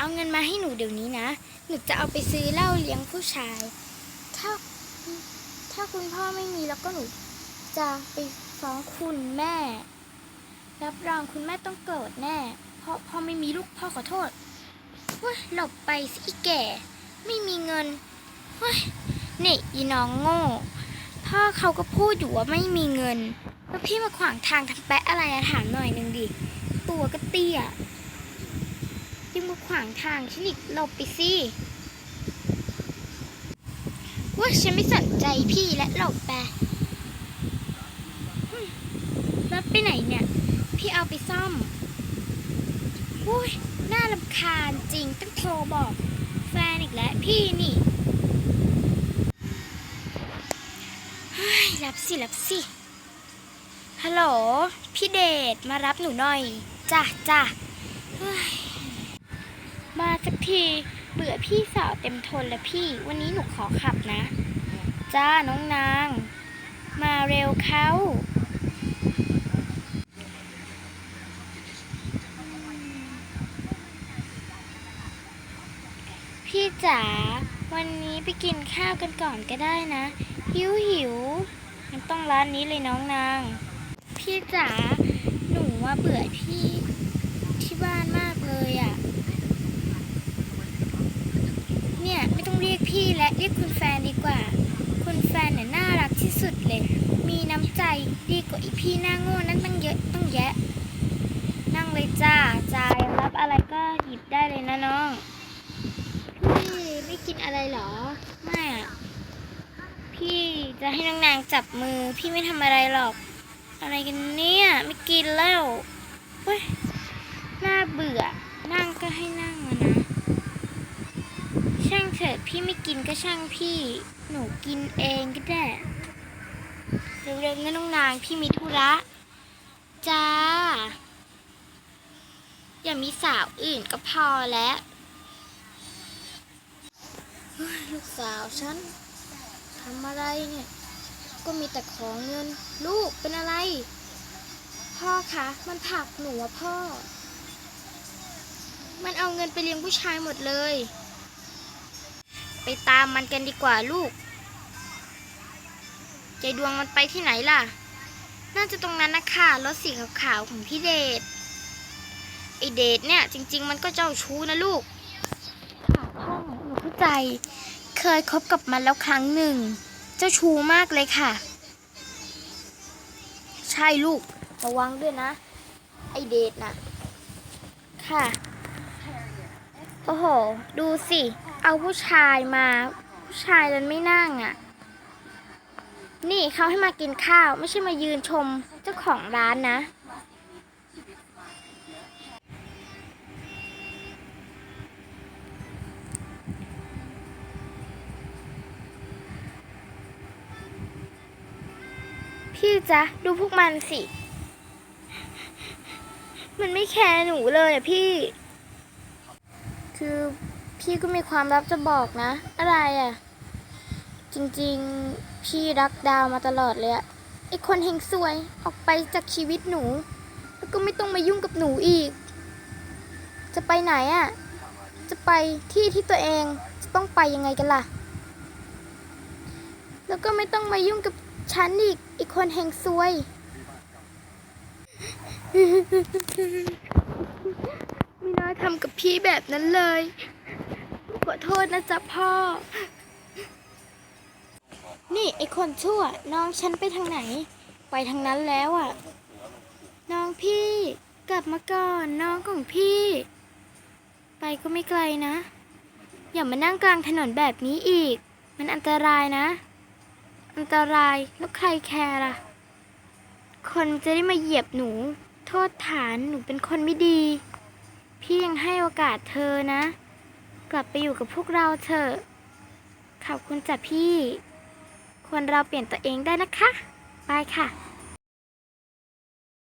เอาเงินมาให้หนูเดี๋ยวนี้นะ หนูจะเอาไปซื้อเหล้าเลี้ยงผู้ชาย ถ้าถ้าคุณพ่อไม่มีแล้วก็หนูจะไปฟ้องคุณแม่ รับรองคุณแม่ต้องโกรธแน่ เพราะพ่อไม่มีลูกพ่อขอโทษว้ยหลบไปสิอีแก่ ไม่มีเงินว้ายนี่อีน้องโง่ พ่อเขาก็พูดอยู่ว่าไม่มีเงิน แล้วพี่มาขวางทางทำแปะอะไรอะถามหน่อยหนึ่งดิ ตัวก็เตี้ย ยังมาขวางทางฉันอีกหลบไปสิว่าฉันไม่สนใจพี่และหลบไปรถไปไหนเนี่ย พี่เอาไปซ่อมอุ้ยน่ารำคาญจริงต้องโทรบอก แฟนอีกแล้วพี่นี่รับสิรับสิ ฮัลโหล พี่เดชมารับหนูหน่อย จ้ะจ้ะ มาสักทีเบื่อพี่สาวเต็มทนแล้วพี่ วันนี้หนูขอขับนะ จ้าน้องนาง มาเร็วเขาพี่จ๋าวันนี้ไปกินข้าวกันก่อนก็ได้นะ หิวหิวมันต้องร้านนี้เลยน้องนาง พี่จ๋าหนูว่าเบื่อพี่ที่บ้านมากเลยอะ่ะ เนี่ยไม่ต้องเรียกพี่และ เรียกคุณแฟนดีกว่า คุณแฟนเนี่ยน่ารักที่สุดเลย มีน้ำใจดีกว่าอีพี่หน้าโง่นั่นตั้งเยอะตั้งแยะ นั่งเลยจ้าจายรับอะไรก็หยิบได้เลยนะน้อง พี่ไม่กินอะไรเหรอ ไม่อะพี่จะให้น้องนางจับมือ พี่ไม่ทำอะไรหรอก อะไรกันเนี่ยไม่กินแล้วเฮ้ยน่าเบื่อ นั่งก็ให้นั่งนะางเถิดพี่ไม่กินก็ช่างพี่ หนูกินเองก็ได้เร็วๆนะน้องนางพี่มีธุระจ้า อย่ามีสาวอื่นก็พอแล้ว ลูกสาวฉันทำอะไรเนี่ย ก็มีแต่ของเงิน ลูกเป็นอะไร พ่อคะ มันผลักหนูอะพ่อ มันเอาเงินไปเลี้ยงผู้ชายหมดเลย ไปตามมันกันดีกว่าลูก ใจดวงมันไปที่ไหนล่ะ น่าจะตรงนั้นนะคะรถสีขาวๆของพี่เดชไอเดชเนี่ย จริง ๆ มันก็เจ้าชู้นะลูกค่ะพ่อหนูเข้าใจ เคยคบกับมันแล้วครั้งหนึ่ง เจ้าชู้มากเลยค่ะ ใช่ลูก ระวังด้วยนะ ไอเดทน่ะ ค่ะ โอ้โห ดูสิ เอาผู้ชายมา ผู้ชายนั้นไม่นั่งอะ่ะ นี่เขาให้มากินข้าว ไม่ใช่มายืนชมเจ้าของร้านนะ พี่จ๊ะ ดูพวกมันสิ มันไม่แคร์หนูเลยอะพี่ คือ พี่ก็มีความลับจะบอกนะ อะไรอะจริงๆ พี่รักดาวมาตลอดเลยอะไอคนเฮงซวยออกไปจากชีวิตหนู แล้วก็ไม่ต้องมายุ่งกับหนูอีก จะไปไหนอะจะไปที่ที่ตัวเองจะต้องไปยังไงกันล่ะ แล้วก็ไม่ต้องมายุ่งกับฉันอีกอีกคนแหงซวย ไม่น่าทำกับพี่แบบนั้นเลย อโทษนะจ๊ะพ่อ นี่ไอคนชั่ว น้องฉันไปทางไหน ไปทางนั้นแล้วอะ น้องพี่กลับมาก่อนน้องของพี่ ไปก็ไม่ไกลนะ อย่ามานั่งกลางถนนแบบนี้อีก มันอันตรายนะ อันตรายแล้วใครแคร์ล่ะ คนจะได้มาเหยียบหนู โทษฐานหนูเป็นคนไม่ดี พี่ยังให้โอกาสเธอนะ กลับไปอยู่กับพวกเราเถอะ ขอบคุณจ้ะพี่ คนเราเปลี่ยนตัวเองได้นะคะ บายค่ะ